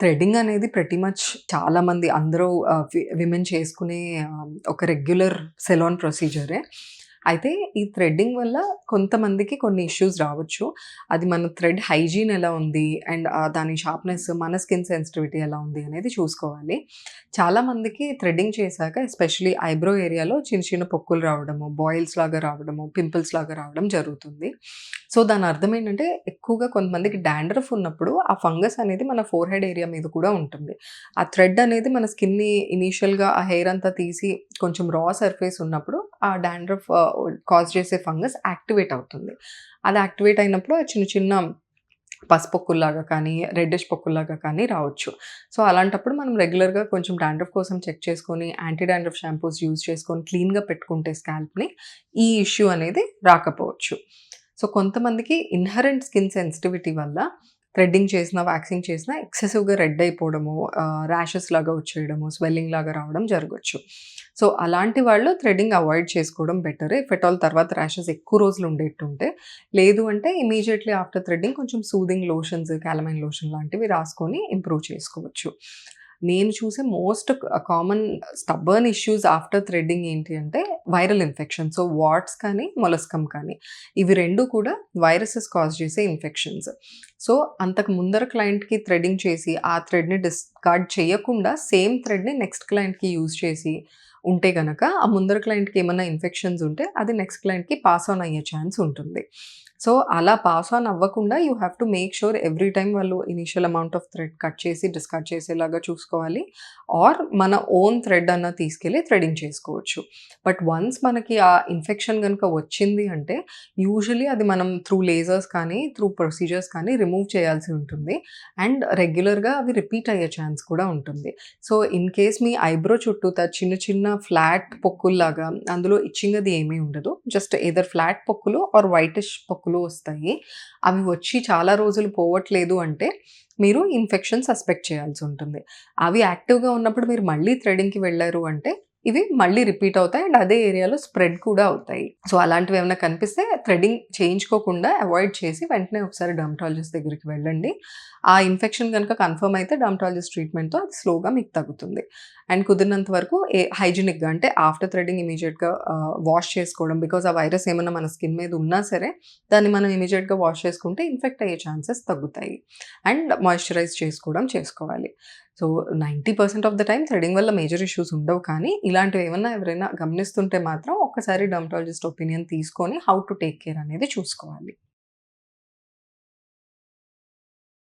Threading అనేది ప్రతి much చాలా మంది అందరూ వి విమెన్ చేసుకునే ఒక రెగ్యులర్ సెలాన్ ప్రొసీజరే. అయితే ఈ థ్రెడ్డింగ్ వల్ల కొంతమందికి కొన్ని ఇష్యూస్ రావచ్చు. అది మన థ్రెడ్ హైజీన్ ఎలా ఉంది అండ్ దాని షార్ప్‌నెస్ మన స్కిన్ సెన్సిటివిటీ ఎలా ఉంది అనేది చూసుకోవాలి. చాలామందికి థ్రెడ్డింగ్ చేశాక ఎస్పెషల్లీ ఐబ్రో ఏరియాలో చిన్న చిన్న పొక్కులు రావడము, బాయిల్స్ లాగా రావడము, పింపుల్స్ లాగా రావడం జరుగుతుంది. సో, దాని అర్థం ఏంటంటే ఎక్కువగా కొంతమందికి డాండ్రఫ్ ఉన్నప్పుడు ఆ ఫంగస్ అనేది మన ఫోర్ హెడ్ ఏరియా మీద కూడా ఉంటుంది. ఆ థ్రెడ్ అనేది మన స్కిన్‌ని ఇనీషియల్‌గా ఆ హెయిర్ అంతా తీసి కొంచెం రా సర్ఫేస్ ఉన్నప్పుడు ఆ డాండ్రఫ్ కాజ్ చేసే ఫంగస్ యాక్టివేట్ అవుతుంది. అది యాక్టివేట్ అయినప్పుడు చిన్న చిన్న పసుపొక్కుల్లాగా కానీ, రెడ్డిష్ పొక్కుల్లాగా కానీ రావచ్చు. సో, అలాంటప్పుడు మనం రెగ్యులర్‌గా కొంచెం డాండ్రఫ్ కోసం చెక్ చేసుకొని యాంటీ డాండ్రఫ్ షాంపూస్ యూజ్ చేసుకొని క్లీన్‌గా పెట్టుకుంటే స్కాల్ప్‌ని ఈ ఇష్యూ అనేది రాకపోవచ్చు. సో, కొంతమందికి ఇన్‌హరెంట్ స్కిన్ సెన్సిటివిటీ వల్ల థ్రెడ్డింగ్ చేసినా, వ్యాక్సింగ్ చేసినా ఎక్సెసివ్‌గా రెడ్ అయిపోవడము, ర్యాషెస్ లాగా వచ్చేయడము, స్వెల్లింగ్ లాగా రావడం జరగచ్చు సో, అలాంటి వాళ్ళు థ్రెడ్డింగ్ అవాయిడ్ చేసుకోవడం బెటర్. ఇఫ్ ఎట్ ఆల్ తర్వాత ర్యాషెస్ ఎక్కువ రోజులు ఉండేట్టుంటే. లేదు అంటే ఇమీడియట్లీ ఆఫ్టర్ థ్రెడ్డింగ్ కొంచెం సూదింగ్ లోషన్స్, క్యాలమైన్ లోషన్ లాంటివి రాసుకొని ఇంప్రూవ్ చేసుకోవచ్చు. నేను చూసే most common stubborn issues after threading ఏంటి అంటే వైరల్ ఇన్ఫెక్షన్. సో, వాట్స్ కానీ, మొలస్కమ్ కానీ ఇవి రెండు కూడా వైరసెస్ కాజ్ చేసే ఇన్ఫెక్షన్స్. సో, అంతకు ముందర క్లయింట్‌కి థ్రెడ్డింగ్ చేసి ఆ థ్రెడ్‌ని డిస్కార్డ్ చేయకుండా సేమ్ థ్రెడ్‌ని నెక్స్ట్ క్లయింట్‌కి యూజ్ చేసి ఉంటే కనుక ఆ ముందర క్లయింట్‌కి ఏమైనా ఇన్ఫెక్షన్స్ ఉంటే అది నెక్స్ట్ క్లయింట్‌కి పాస్ ఆన్ అయ్యే ఛాన్స్ ఉంటుంది. సో, అలా పాస్ ఆన్ అవ్వకుండా you have to make sure every time వాళ్ళు initial amount of thread cut చేసి డిస్కట్ చేసేలాగా చూసుకోవాలి. ఆర్ మన ఓన్ థ్రెడ్ అన్న తీసుకెళ్ళి థ్రెడింగ్ చేసుకోవచ్చు. బట్ వన్స్ మనకి ఆ ఇన్ఫెక్షన్ కనుక వచ్చింది అంటే యూజువల్లీ అది మనం త్రూ లేజర్స్ కానీ, త్రూ ప్రొసీజర్స్ కానీ రిమూవ్ చేయాల్సి ఉంటుంది. అండ్ రెగ్యులర్‌గా అవి రిపీట్ అయ్యే ఛాన్స్ కూడా ఉంటుంది. సో, ఇన్ కేస్ మీ ఐబ్రో చుట్టూ చిన్న చిన్న ఫ్లాట్ పొక్కుల్లాగా అందులో ఇచ్చింగ్ అది ఏమీ ఉండదు. జస్ట్ ఏదర్ ఫ్లాట్ పొక్కులు ఆర్ వైటిష్ పొక్కులు వస్తాయి. అవి వచ్చి చాలా రోజులు పోవట్లేదు అంటే మీరు ఇన్ఫెక్షన్ సస్పెక్ట్ చేయాల్సి ఉంటుంది. అవి యాక్టివ్‌గా ఉన్నప్పుడు మీరు మళ్ళీ థ్రెడింగ్‌కి వెళ్ళారు అంటే ఇవి మళ్ళీ రిపీట్ అవుతాయి అండ్ అదే ఏరియాలో స్ప్రెడ్ కూడా అవుతాయి. సో, అలాంటివి ఏమైనా కనిపిస్తే థ్రెడింగ్ చేయించుకోకుండా అవాయిడ్ చేసి వెంటనే ఒకసారి డర్మటాలజిస్ట్ దగ్గరికి వెళ్ళండి. ఆ ఇన్ఫెక్షన్ కనుక కన్ఫర్మ్ అయితే డర్మటాలజిస్ట్ ట్రీట్మెంట్‌తో అది స్లోగా మీకు తగ్గుతుంది. అండ్ కుదిరినంత వరకు ఏ హైజీనిక్‌గా అంటే ఆఫ్టర్ థ్రెడింగ్ ఇమీడియట్గా వాష్ చేసుకోవడం. బికాజ్ ఆ వైరస్ ఏమైనా మన స్కిన్ మీద ఉన్నా సరే దాన్ని మనం ఇమీడియట్గా వాష్ చేసుకుంటే ఇన్ఫెక్ట్ అయ్యే ఛాన్సెస్ తగ్గుతాయి. అండ్ మాయిశ్చరైజ్ చేసుకోవడం చేసుకోవాలి. So, 90% of the time threading వల్ల మేజర్ ఇష్యూస్ ఉండవు కానీ ఇలాంటివి ఏమన్నా ఎవరైనా గమనిస్తుంటే మాత్రం ఒక్కసారి డర్మటాలజిస్ట్ ఒపీనియన్ తీసుకొని హౌ టు టేక్ కేర్ అనేది చూసుకోవాలి.